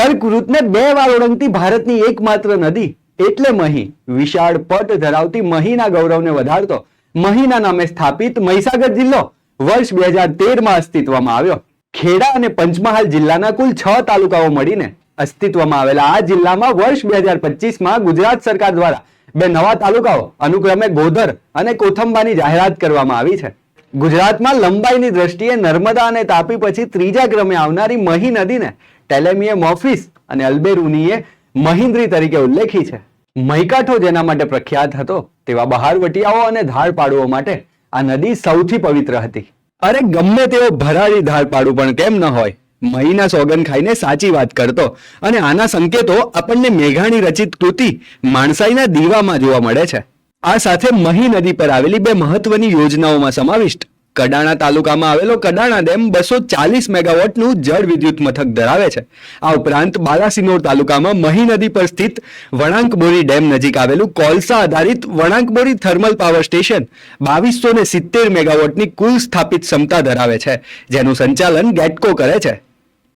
કર્કવૃતને બે વાર ઓળંગતી ભારતની એકમાત્ર નદી એટલે મહી. વિશાળ પટ ધરાવતી મહીના ગૌરવને વધારતો. મહીના નામે સ્થાપિત મહીસાગર જિલ્લો વર્ષ બે હજાર અસ્તિત્વમાં આવ્યો. ખેડા અને પંચમહાલ જિલ્લાના કુલ છ તાલુકાઓ મળીને અસ્તિત્વમાં આવેલા આ જિલ્લામાં વર્ષ બે હજાર પચીસમાં ગુજરાત સરકાર દ્વારા બે નવા તાલુકાઓ, અનુક્રમે ગોધર અને કોથંબાની જાહેરાત કરવામાં આવી છે. ગુજરાતમાં લંબાઈની દ્રષ્ટિએ નર્મદા અને તાપી પછી ત્રીજા ક્રમે આવનારી મહી નદીને ટેલેમીએ મોફિસ અને અલ્બેરુનીએ મહિન્દ્રી તરીકે ઉલ્લેખી છે. મૈકાઠો જેના માટે પ્રખ્યાત હતો, તેવા બહારવટિયાઓ અને ધારપાડુઓ માટે આ નદી સૌથી પવિત્ર હતી. અરે ગમે તેવો ભરાડી ધારપાડું પણ કેમ ન હોય? મહીના સોગન ખાઈને સાચી વાત કરતો અને આના સંકેતો આપણને મેઘાણી રચિત કૃતિ માણસાઈના દીવામાં જોવા મળે છે. આ સાથે મહી નદી પર આવેલી બે મહત્વની યોજનાઓમાં સમાવિષ્ટ કડાણા તાલુકામાં આવેલો કડાણા ડેમ બસો ચાલીસ મેગાવોટનું જળ વિદ્યુત મથક ધરાવે છે. આ ઉપરાંત બાલાસિનોર તાલુકામાં મહી નદી પર સ્થિત વણાંકબોરી ડેમ નજીક આવેલું કોલસા આધારિત વણાંકબોરી થર્મલ પાવર સ્ટેશન બાવીસો ને સિત્તેર મેગાવોટની કુલ સ્થાપિત ક્ષમતા ધરાવે છે, જેનું સંચાલન ગેટકો કરે છે.